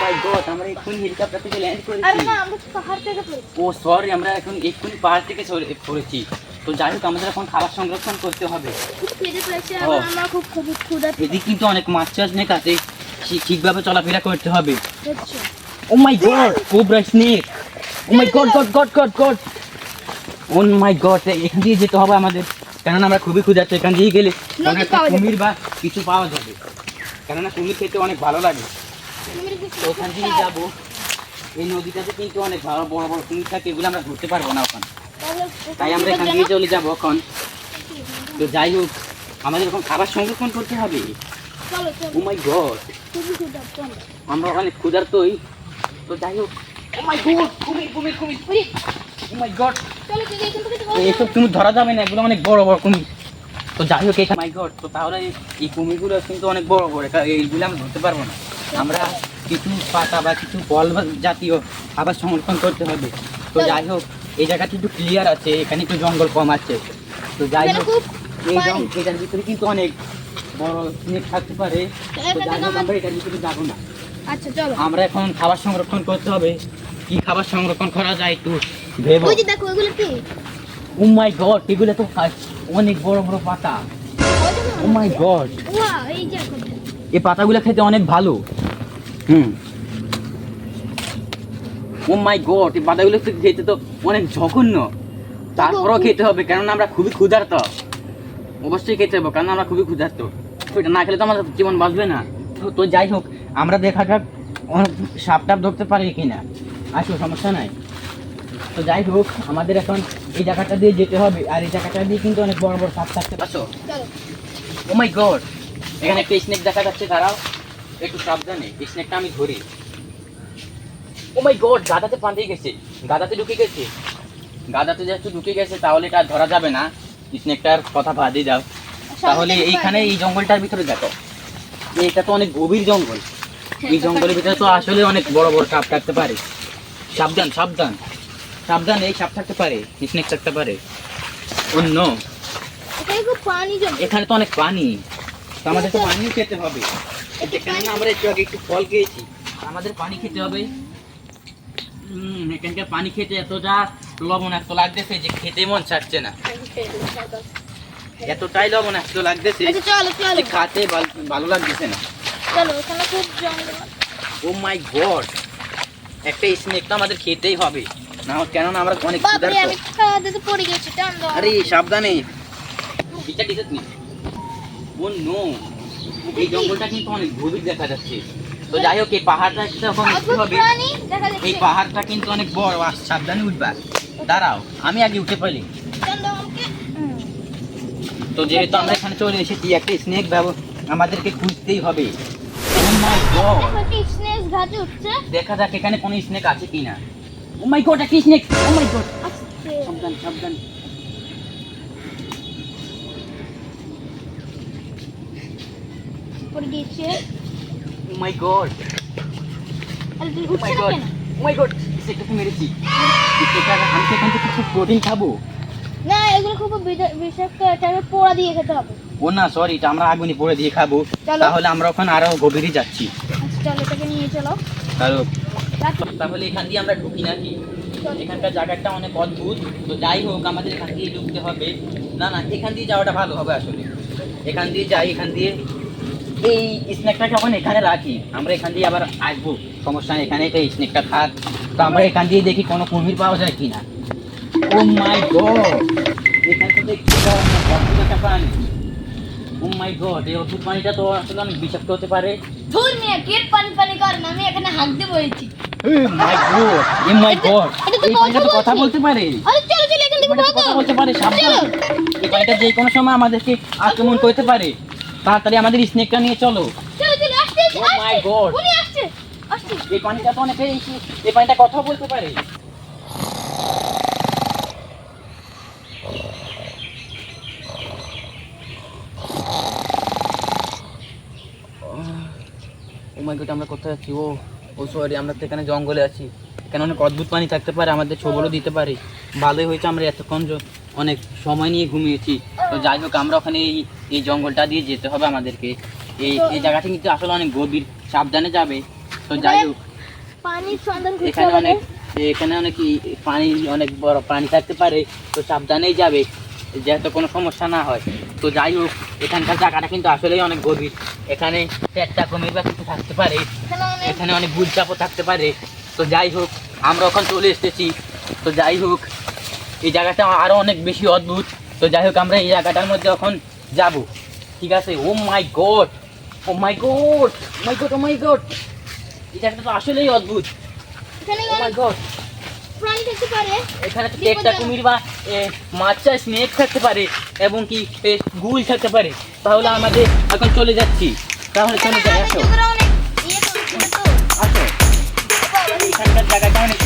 মাই god আমরা এক্ষুনি helicopter থেকে ল্যান্ড করেছি। আমরা পাহাড় থেকে ও সরি আমরা এখন এক্ষুনি পাহাড় থেকে পড়েছি। তো যাই হোক আমাদের এখন খাবার সংরক্ষণ করতে হবে। এদিকে কিন্তু অনেক মাছ চাষ নেই কাছে ঠিকভাবে চলাফেরা করতে হবে। ও my god cobra snake oh my god god god god god oh my god এখান দিয়ে যেতে হবে আমাদের। কেননা আমরা খুবই ক্ষুধার্ত এখান দিয়ে গেলে। কুমির বা কিছু পাওয়া যাবে। কেননা কুমির খেতে অনেক ভালো লাগে। ওখান দিয়ে যাব। এই নদীটাতে কিন্তু অনেক ভালো বড় বড় কুমির থাকে, এগুলো আমরা ধরতে পারব না ওখানে। তাই আমরা এখান দিয়ে চলে যাব এখন। তো যাই হোক, আমাদের এখন খাবার সংরক্ষণ করতে হবে। ও মাই গড আমরা ওখানে ক্ষুধার্তই। তো যাই হোক ও মাই গড কুমির কুমির কুমির! ও মাই গড থেকে এইসব তুমি ধরা যাবে না, এগুলো অনেক বড় বড় কুমির। তো যাই হোক মাই গড তো তাহলে এই কুমিরগুলো কিন্তু অনেক বড় বড়। এইগুলো আমরা ধরতে পারব না। আমরা কিছু পাতা বা কিছু বল জাতীয় খাবার সংরক্ষণ করতে হবে। তো যাই হোক এই জায়গাটা একটু ক্লিয়ার আছে এখানে একটু জঙ্গল কম আছে। তো যাই হোক এই এটার ভিতরে কিন্তু অনেক বড় স্নেক থাকতে পারে। তো যাই হোক আমরা এটার ভিতরে যাব না। আচ্ছা চলো। আমরা এখন খাবার সংরক্ষণ করতে হবে। কি খাবার সংরক্ষণ করা যায় একটু ভেবো। দেখো ওইগুলো কি? ও মাই গড এগুলো তো অনেক বড় বড় পাতা। Oh my god. এই পাতাগুলো খেতে অনেক ভালো। হুম। ও মাই গড এই পাতাগুলো তো খেতে তো অনেক জঘন্য। তারপরও খেতে হবে কেননা আমরা খুবই ক্ষুধার্ত। অবশ্যই খেতে হবে কারণ আমরা খুবই ক্ষুধার্ত। এটা না খেলে তো আমাদের জীবন বাঁচবে না। তো তো যাই হোক আমরা দেখা যাক অনেক সাপ টাপ ধরতে পারি কিনা। আসো সমস্যা নাই। তো যাই হোক আমাদের এখন এই জায়গাটা দিয়ে যেতে হবে আর এই জায়গাটা দিয়ে কিন্তু অনেক বড় বড় সাপ থাকতে পারছ ও মাই গড এখানে একটা স্নেক দেখা যাচ্ছে দাঁড়াও। একটু সাবধানে স্নেকটা আমি ধরি। ও মাই গড গাদাতে পান্ডে গেছে গাদাতে ঢুকে গেছে। গাদাতে যেহেতু ঢুকে গেছে তাহলে এটা ধরা যাবে না। স্নেকটার কথা বাদই দাও তাহলে এইখানে এই জঙ্গলটার ভিতরে দেখো। এটা তো অনেক গভীর জঙ্গল। এই জঙ্গলের ভিতরে তো আসলে অনেক বড় বড় সাপ থাকতে পারে। সাবধান সাবধান। সাবধান এই সাপ থাকতে পারে স্নেক থাকতে পারে। অন্য জমে। এখানে তো অনেক পানি। আমাদের তো পানি খেতে হবে। পানি- আমরা একটু আগে একটু ফল খেয়েছি। আমাদের পানি খেতে হবে। এখানকার পানি খেতে এতটা লবণাক্ত লাগতেছে যে খেতে মন চাচ্ছে না। এতটাই লবণাক্ত লাগতেছে খাতে ভালো লাগতেছে না। ও মাই গড একটা স্নেক তো আমাদের খেতেই হবে। না কেননা আমরা অনেক আরে সাবধানে। ও নো এই জঙ্গলটা কিন্তু অনেক গভীর দেখা যাচ্ছে। তো যাই হোক এই পাহাড়টা যখন উঠতে হবে? এই পাহাড়টা কিন্তু অনেক বড় আর সাবধানে উঠবা। দাঁড়াও আমি আগে উঠে পারি। তো যেহেতু আমরা এখানে চলে এসেছি একটা স্নেক আমাদেরকে খুঁজতেই হবে। Oh! দেখো যাক এখানে কোনো স্নেক আছে কিনা। ও মাই গড একটা স্নেক ও মাই গড সাবধান সাবধান। গিয়েছে ও মাই গড আরে তুই ও মাই না গড কেন? ও মাই গড স্নেকটাকে মেরেছি। স্নেকটা আমি তো এখান থেকে কিছু প্রোটিন খাব। না এগুলো খুব পোড়া দিয়ে খেতে হবে। ও না সরি এটা আমরা আগুনে পড়ে দিয়ে খাব। তাহলে আমরা ওখানে আরও গভীরে যাচ্ছি। আচ্ছা চলো এটাকে নিয়ে চলো। তাহলে এখান দিয়ে আমরা ঢুকি নাকি। এখানকার জায়গাটা অনেক অদ্ভুত। তো যাই হোক আমাদের এখান দিয়ে ঢুকতে হবে। না না এখান দিয়ে যাওয়াটা ভালো হবে আসলে। এখান দিয়ে যাই এখান দিয়ে এই স্ন্যাকটাকে এখন এখানে রাখি? আমরা এখান দিয়ে আবার আসব। সমস্যা নেই এখানে একটা স্ন্যাকটা থাক। তো আমরা এখান দিয়ে দেখি কোনো কুমির পাওয়া যায় ও মাই গড এখানে একটা প্রাণী। ও মাই গড এই তো আসলে অনেক বিষাক্ত হতে পারে। ধুর মিয়া গেট পানি পানি করেন আমি এখানে হাঁকতে বলেছি মাই গড এ মাই গড এই পানিটা তো কথা বলতে পারে। আরে চলো চলো এখান থেকে কথা বলতে পারে সাবধান। এই পানিটা যে কোনো সময় আমাদেরকে আক্রমণ করতে পারে। তাড়াতাড়ি আমাদের স্নেকটা নিয়ে চলো। Oh আসছে। আসছে এই পানিটা তো অনেকে এই পানিটা কথা বলতে পারে। ও মাই গড আমরা কোথায় আছি? ও ও সরি আমরা তো এখানে জঙ্গলে আছি। এখানে অনেক অদ্ভুত পানি থাকতে পারে আমাদের ছবলও দিতে পারে। ভালোই হয়েছে আমরা এতক্ষণ অনেক সময় নিয়ে ঘুমিয়েছি। তো যাই হোক আমরা ওখানে এই এই জঙ্গলটা দিয়ে যেতে হবে আমাদেরকে। এই এই জায়গাটা কিন্তু আসলে অনেক গভীর সাবধানে যাবে। তো যাই হোক। এখানে অনেক এখানে অনেক পানি অনেক বড় প্রাণী থাকতে পারে। তো সাবধানেই যাবে যাতে কোনো সমস্যা না হয়। তো যাই হোক এখানকার জায়গাটা কিন্তু আসলেই অনেক গভীর। এখানে পেটটা কুমির বা কিছু থাকতে পারে। এখানে অনেক অনেক গুলচাপও থাকতে পারে। তো যাই হোক আমরা ওখানে চলে এসেছি। তো যাই হোক এই জায়গাটা আরও অনেক বেশি অদ্ভুত। তো যাই হোক আমরা এই জায়গাটার মধ্যে এখন যাব। ঠিক আছে? ও my god oh my god my god oh my god এই জায়গাটা তো আসলেই অদ্ভুত। এখানে ও মাই গড প্রাণী থাকতে পারে। এখানে। টেকটা কুমির বা মাছা স্নেক থাকতে পারে এবং কি গুল থাকতে পারে। তাহলে আমাদের এখন চলে যাচ্ছি। তাহলে চলে যাই আসো। ইয়ে আসো। এখানকার জায়গাটা অনেক